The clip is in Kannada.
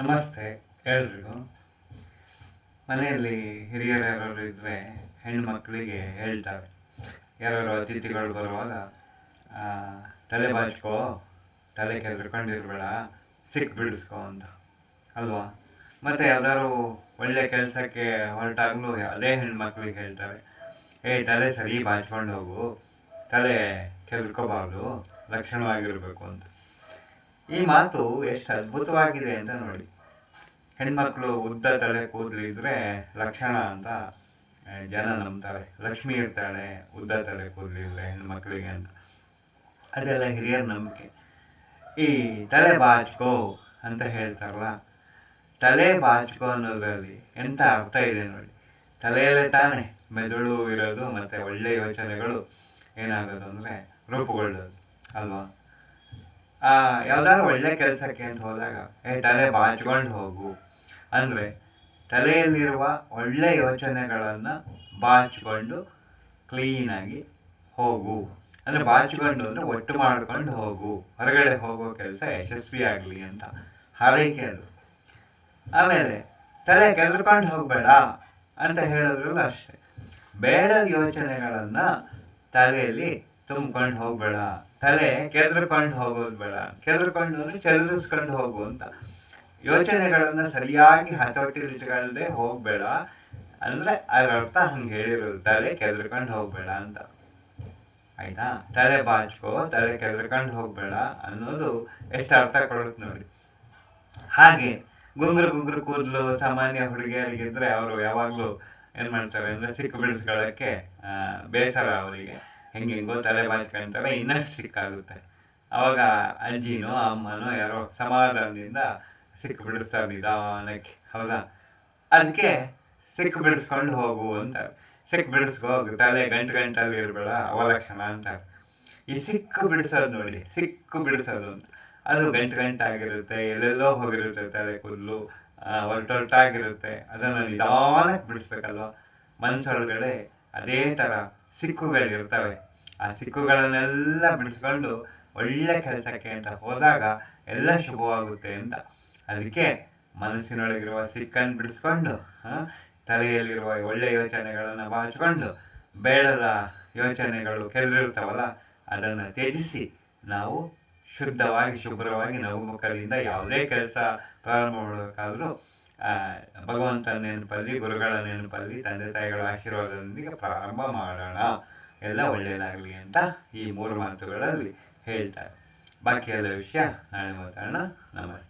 ನಮಸ್ತೆ ಎಲ್ರಿಗೂ ಮನೆಯಲ್ಲಿ ಹಿರಿಯರು ಯಾರಾದ್ರು ಇದ್ದರೆ ಹೆಣ್ಮಕ್ಳಿಗೆ ಹೇಳ್ತಾರೆ. ಯಾರು ಅತಿಥಿಗಳು ಬರುವಾಗ ತಲೆ ಬಾಚ್ಕೋ, ತಲೆ ಕೆದ್ರಕೊಂಡಿರ್ಬೇಡ ಸಿಕ್ ಬಿಡಿಸ್ಕೋ ಅಂತ. ಅಲ್ವಾ? ಮತ್ತು ಯಾವ್ದಾದ್ರು ಒಳ್ಳೆ ಕೆಲಸಕ್ಕೆ ಹೊರಟಾಗಲೂ ಅದೇ ಹೆಣ್ಮಕ್ಳಿಗೆ ಹೇಳ್ತಾರೆ. ಏ, ತಲೆ ಸರಿ ಬಾಚ್ಕೊಂಡು ಹೋಗು. ತಲೆ ಕೆದ್ರಕೋಬಾರ್ದು ಲಕ್ಷಣವಾಗಿರಬೇಕು ಅಂತ. ಈ ಮಾತು ಎಷ್ಟು ಅದ್ಭುತವಾಗಿದೆ ಅಂತ ನೋಡಿ. ಹೆಣ್ಮಕ್ಳು ಉದ್ದ ತಲೆ ಕೂದಲಿದ್ರೆ ಲಕ್ಷಣ ಅಂತ ಜನ ನಂಬ್ತಾರೆ. ಲಕ್ಷ್ಮಿ ಇರ್ತಾಳೆ, ಉದ್ದ ತಲೆ ಕೂದಲಿದ್ರೆ ಹೆಣ್ಮಕ್ಳಿಗೆ ಅಂತ. ಅದೆಲ್ಲ ಹಿರಿಯರ ನಂಬಿಕೆ. ಈ ತಲೆ ಬಾಚ್ಕೋ ಅಂತ ಹೇಳ್ತಾರಲ್ಲ, ತಲೆ ಬಾಚ್ಕೋ ಅನ್ನೋದ್ರಲ್ಲಿ ಎಂಥ ಅರ್ಥ ಇದೆ ನೋಡಿ. ತಲೆಯಲ್ಲೇ ತಾನೇ ಮೆದುಳು ಇರೋದು ಮತ್ತು ಒಳ್ಳೆ ಯೋಚನೆಗಳು ಏನಾಗೋದು ಅಂದರೆ ರೂಪುಗೊಳ್ಳೋದು, ಅಲ್ವಾ? ಯಾವ್ದಾದ್ರು ಒಳ್ಳೆ ಕೆಲಸಕ್ಕೆ ಅಂತ ಹೋದಾಗ, ಏ ತಲೆ ಬಾಚ್ಕೊಂಡು ಹೋಗು. ಅಂದರೆ ತಲೆಯಲ್ಲಿರುವ ಒಳ್ಳೆ ಯೋಚನೆಗಳನ್ನು ಬಾಚಿಕೊಂಡು ಕ್ಲೀನಾಗಿ ಹೋಗು. ಅಂದರೆ ಬಾಚಿಕೊಂಡು ಅಂದರೆ ಒಟ್ಟು ಮಾಡ್ಕೊಂಡು ಹೋಗು. ಹೊರಗಡೆ ಹೋಗೋ ಕೆಲಸ ಯಶಸ್ವಿ ಆಗಲಿ ಅಂತ ಹಾರೈಕೆ ಅದು. ಆಮೇಲೆ, ತಲೆ ಕೆದರ್ಕೊಂಡು ಹೋಗಬೇಡ ಅಂತ ಹೇಳೋದ್ರಲ್ಲೂ ಅಷ್ಟೇ. ಬೇಡ ಯೋಚನೆಗಳನ್ನು ತಲೆಯಲ್ಲಿ ತುಂಬ್ಕೊಂಡು ಹೋಗ್ಬೇಡ. ತಲೆ ಕೆದ್ರಕೊಂಡು ಹೋಗೋದು ಬೇಡ. ಕೆದ್ರಕೊಂಡು ಹೋದ್ರೆ ಚದುರಿಸ್ಕೊಂಡು ಹೋಗು ಅಂತ. ಯೋಚನೆಗಳನ್ನ ಸರಿಯಾಗಿ ಹತೋಟಿಲಿಟ್ಕೊಳ್ಳದೆ ಹೋಗ್ಬೇಡ. ಅಂದ್ರೆ ಅದ್ರ ಅರ್ಥ ಹಂಗೆ ಹೇಳಿರೋದು. ತಲೆ ಕೆದ್ರಕೊಂಡು ಹೋಗ್ಬೇಡ ಅಂತ. ಆಯ್ತಾ? ತಲೆ ಬಾಚ್ಕೋ, ತಲೆ ಕೆದ್ರಕೊಂಡು ಹೋಗ್ಬೇಡ ಅನ್ನೋದು ಎಷ್ಟು ಅರ್ಥ ಕೊಡುತ್ತೆ ನೋಡಿ. ಹಾಗೆ ಗುಂಗುರು ಗುಂಗುರು ಕೂದಲು ಸಾಮಾನ್ಯ ಹುಡುಗಿಯರಿಗಿದ್ರೆ ಅವರು ಯಾವಾಗಲೂ ಏನು ಮಾಡ್ತಾರೆ ಅಂದರೆ ಸಿಕ್ಕು ಬಿಡಿಸ್ಕೊಳ್ಳೋಕ್ಕೆ ಬೇಸರ ಅವರಿಗೆ. ಹೆಂಗೆ ಹೆಂಗೋ ತಲೆ ಬಾಚ್ಕೊಂತಾರೆ ಇನ್ನಷ್ಟು ಸಿಕ್ಕಾಗುತ್ತೆ. ಅವಾಗ ಅಜ್ಜಿನೋ, ಅಮ್ಮನೋ ಯಾರೋ ಸಮಾಧಾನದಿಂದ ಸಿಕ್ಕು ಬಿಡಿಸ್ತಾರೆ ನಿಧಾನಕ್ಕೆ, ಹೌದಾ? ಅದಕ್ಕೆ ಸಿಕ್ಕು ಬಿಡಿಸ್ಕೊಂಡು ಹೋಗು ಅಂತ ಸಿಕ್ಕು ಬಿಡಿಸ್ಕೊ ಹೋಗು ತಲೆ ಗಂಟು ಗಂಟಲ್ಲಿ ಇರಬೇಡ, ಅವಲಕ್ಷಣ ಅಂತಾರೆ. ಈ ಸಿಕ್ಕು ಬಿಡಿಸೋದು ನೋಡಿ ಸಿಕ್ಕು ಬಿಡಿಸೋದು ಅಂತ. ಅದು ಗಂಟು ಗಂಟಾಗಿರುತ್ತೆ, ಎಲ್ಲೆಲ್ಲೋ ಹೋಗಿರುತ್ತೆ ತಲೆ ಕೂದಲು ಹೊರಟೊರಟಾಗಿರುತ್ತೆ ಅದನ್ನು ನಿಧಾನಕ್ಕೆ ಬಿಡಿಸ್ಬೇಕಲ್ವ? ಮನಸ್ಸೊಳಗಡೆ ಅದೇ ಥರ ಸಿಕ್ಕುಗಳಿರ್ತವೆ ಆ ಸಿಕ್ಕುಗಳನ್ನೆಲ್ಲ ಬಿಡಿಸ್ಕೊಂಡು ಒಳ್ಳೆ ಕೆಲಸಕ್ಕೆ ಅಂತ ಹೋದಾಗ ಎಲ್ಲ ಶುಭವಾಗುತ್ತೆ ಅಂತ. ಅದಕ್ಕೆ ಮನಸ್ಸಿನೊಳಗಿರುವ ಸಿಕ್ಕನ್ನು ಬಿಡಿಸ್ಕೊಂಡು ತಲೆಯಲ್ಲಿರುವ ಒಳ್ಳೆ ಯೋಚನೆಗಳನ್ನು ಬಾಚಿಕೊಂಡು, ಬೇಡದ ಯೋಚನೆಗಳು ಕೆದರಿರ್ತಾವಲ್ಲ ಅದನ್ನು ತ್ಯಜಿಸಿ ನಾವು ಶುದ್ಧವಾಗಿ, ಶುಭ್ರವಾಗಿ ನಗುಮುಖದಿಂದ ಯಾವುದೇ ಕೆಲಸ ಪ್ರಾರಂಭ ಮಾಡಬೇಕಾದ್ರೂ ಭಗವಂತನ ನೆನಪಲ್ಲಿ ಗುರುಗಳ ನೆನಪಲ್ಲಿ ತಂದೆ ತಾಯಿಗಳ ಆಶೀರ್ವಾದದೊಂದಿಗೆ ಪ್ರಾರಂಭ ಮಾಡೋಣ. ಎಲ್ಲ ಒಳ್ಳೆಯದಾಗಲಿ ಅಂತ ಈ ಮೂರು ಮಾತುಗಳಲ್ಲಿ ಹೇಳ್ತಾರೆ. ಬಾಕಿ ಎಲ್ಲ ವಿಷಯ ನಾಳೆ ಮಾತಾಡೋಣ. ನಮಸ್ತೆ.